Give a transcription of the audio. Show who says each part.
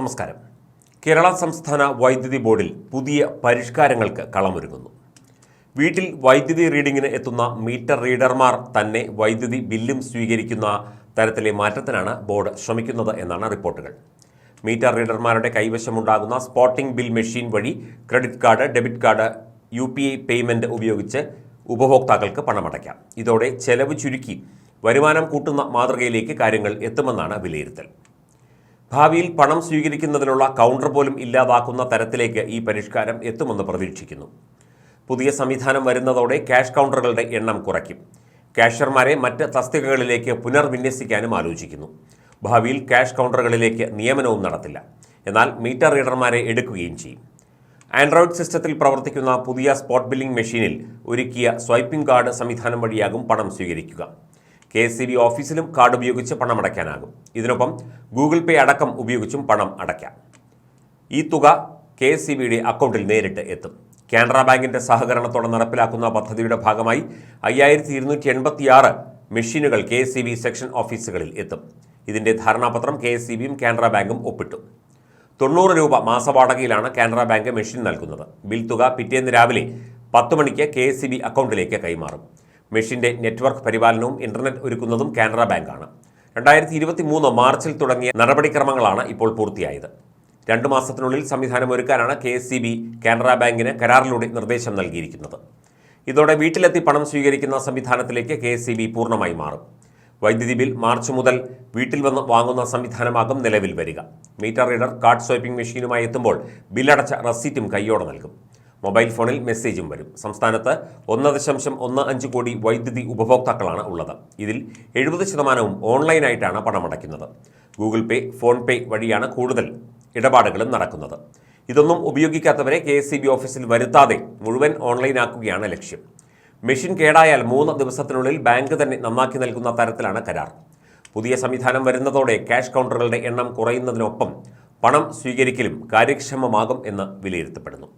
Speaker 1: നമസ്കാരം. കേരള സംസ്ഥാന വൈദ്യുതി ബോർഡിൽ പുതിയ പരിഷ്കാരങ്ങൾക്ക് കളമൊരുങ്ങുന്നു. വീട്ടിൽ വൈദ്യുതി റീഡിങ്ങിന് എത്തുന്ന മീറ്റർ റീഡർമാർ തന്നെ വൈദ്യുതി ബില്ലും സ്വീകരിക്കുന്ന തരത്തിലെ മാറ്റത്തിനാണ് ബോർഡ് ശ്രമിക്കുന്നത് എന്നാണ് റിപ്പോർട്ടുകൾ. മീറ്റർ റീഡർമാരുടെ കൈവശമുണ്ടാകുന്ന സ്പോട്ടിംഗ് ബിൽ മെഷീൻ വഴി credit card debit card U P I payment ഉപയോഗിച്ച് ഉപഭോക്താക്കൾക്ക് പണമടയ്ക്കാം. ഇതോടെ ചെലവ് ചുരുക്കി വരുമാനം കൂട്ടുന്ന മാതൃകയിലേക്ക് കാര്യങ്ങൾ എത്തുമെന്നാണ് വിലയിരുത്തൽ. ഭാവിയിൽ പണം സ്വീകരിക്കുന്നതിനുള്ള കൗണ്ടർ പോലും ഇല്ലാതാക്കുന്ന തരത്തിലേക്ക് ഈ പരിഷ്കാരം എത്തുമെന്ന് പ്രതീക്ഷിക്കുന്നു. പുതിയ സംവിധാനം വരുന്നതോടെ ക്യാഷ് കൗണ്ടറുകളുടെ എണ്ണം കുറയ്ക്കും. കാഷ്യർമാരെ മറ്റ് തസ്തികകളിലേക്ക് പുനർവിന്യസിക്കാനും ആലോചിക്കുന്നു. ഭാവിയിൽ ക്യാഷ് കൗണ്ടറുകളിലേക്ക് നിയമനവും നടത്തില്ല. എന്നാൽ മീറ്റർ റീഡർമാരെ എടുക്കുകയും ചെയ്യും. ആൻഡ്രോയിഡ് സിസ്റ്റത്തിൽ പ്രവർത്തിക്കുന്ന പുതിയ സ്പോട്ട് ബില്ലിംഗ് മെഷീനിൽ ഒരുക്കിയ സ്വൈപ്പിംഗ് കാർഡ് സംവിധാനം വഴിയാകും പണം സ്വീകരിക്കുക. കെ എസ് സി ബി ഓഫീസിലും കാർഡ് ഉപയോഗിച്ച് പണം അടയ്ക്കാനാകും. ഇതിനൊപ്പം ഗൂഗിൾ പേ അടക്കം ഉപയോഗിച്ചും പണം അടയ്ക്കാം. ഈ തുക കെ എസ് സി ബിയുടെ അക്കൗണ്ടിൽ നേരിട്ട് എത്തും. കാനറ ബാങ്കിന്റെ സഹകരണത്തോടെ നടപ്പിലാക്കുന്ന പദ്ധതിയുടെ ഭാഗമായി അയ്യായിരത്തി ഇരുന്നൂറ്റി എൺപത്തിയാറ് മെഷീനുകൾ K S C B section ഓഫീസുകളിൽ എത്തും. ഇതിന്റെ ധാരണാപത്രം കെ എസ് സി ബിയും കാനറ ബാങ്കും ഒപ്പിട്ടു. തൊണ്ണൂറ് രൂപ മാസവാടകയിലാണ് കാനറ ബാങ്ക് മെഷീൻ നൽകുന്നത്. ബിൽ തുക പിറ്റേന്ന് രാവിലെ പത്ത് മണിക്ക് കെ എസ് സി ബി അക്കൗണ്ടിലേക്ക് കൈമാറും. മെഷീന്റെ നെറ്റ്വർക്ക് പരിപാലനവും ഇന്റർനെറ്റ് ഒരുക്കുന്നതും കാനറ ബാങ്കാണ്. രണ്ടായിരത്തി ഇരുപത്തി മൂന്ന് മാർച്ചിൽ തുടങ്ങിയ നടപടിക്രമങ്ങളാണ് ഇപ്പോൾ പൂർത്തിയായത്. രണ്ട് മാസത്തിനുള്ളിൽ സംവിധാനം ഒരുക്കാനാണ് K S C B Canara ബാങ്കിന് കരാറിലൂടെ നിർദ്ദേശം നൽകിയിരിക്കുന്നത്. ഇതോടെ വീട്ടിലെത്തി പണം സ്വീകരിക്കുന്ന സംവിധാനത്തിലേക്ക് കെ എസ് സി ബി പൂർണമായി മാറും. വൈദ്യുതി ബിൽ മാർച്ച് മുതൽ വീട്ടിൽ വന്ന് വാങ്ങുന്ന സംവിധാനമാകും നിലവിൽ വരിക. മീറ്റർ റീഡർ കാർഡ് സ്വൈപ്പിംഗ് മെഷീനുമായി എത്തുമ്പോൾ ബില്ലടച്ച റസീറ്റും കൈയോടെ നൽകും. മൊബൈൽ ഫോണിൽ മെസ്സേജും വരും. സംസ്ഥാനത്ത് ഒന്ന് ദശാംശം ഒന്ന് അഞ്ച് കോടി വൈദ്യുതി ഉപഭോക്താക്കളാണ് ഉള്ളത്. ഇതിൽ എഴുപത് ശതമാനവും ഓൺലൈനായിട്ടാണ് പണമടയ്ക്കുന്നത്. ഗൂഗിൾ പേ ഫോൺ പേ വഴിയാണ് കൂടുതൽ ഇടപാടുകളും നടക്കുന്നത്. ഇതൊന്നും ഉപയോഗിക്കാത്തവരെ കെ ഓഫീസിൽ വരുത്താതെ മുഴുവൻ ഓൺലൈനാക്കുകയാണ് ലക്ഷ്യം. മെഷീൻ കേടായാൽ മൂന്ന് ദിവസത്തിനുള്ളിൽ ബാങ്ക് തന്നെ നന്നാക്കി നൽകുന്ന തരത്തിലാണ് കരാർ. പുതിയ സംവിധാനം വരുന്നതോടെ ക്യാഷ് കൗണ്ടറുകളുടെ എണ്ണം കുറയുന്നതിനൊപ്പം പണം സ്വീകരിക്കലും കാര്യക്ഷമമാകും എന്ന് വിലയിരുത്തപ്പെടുന്നു.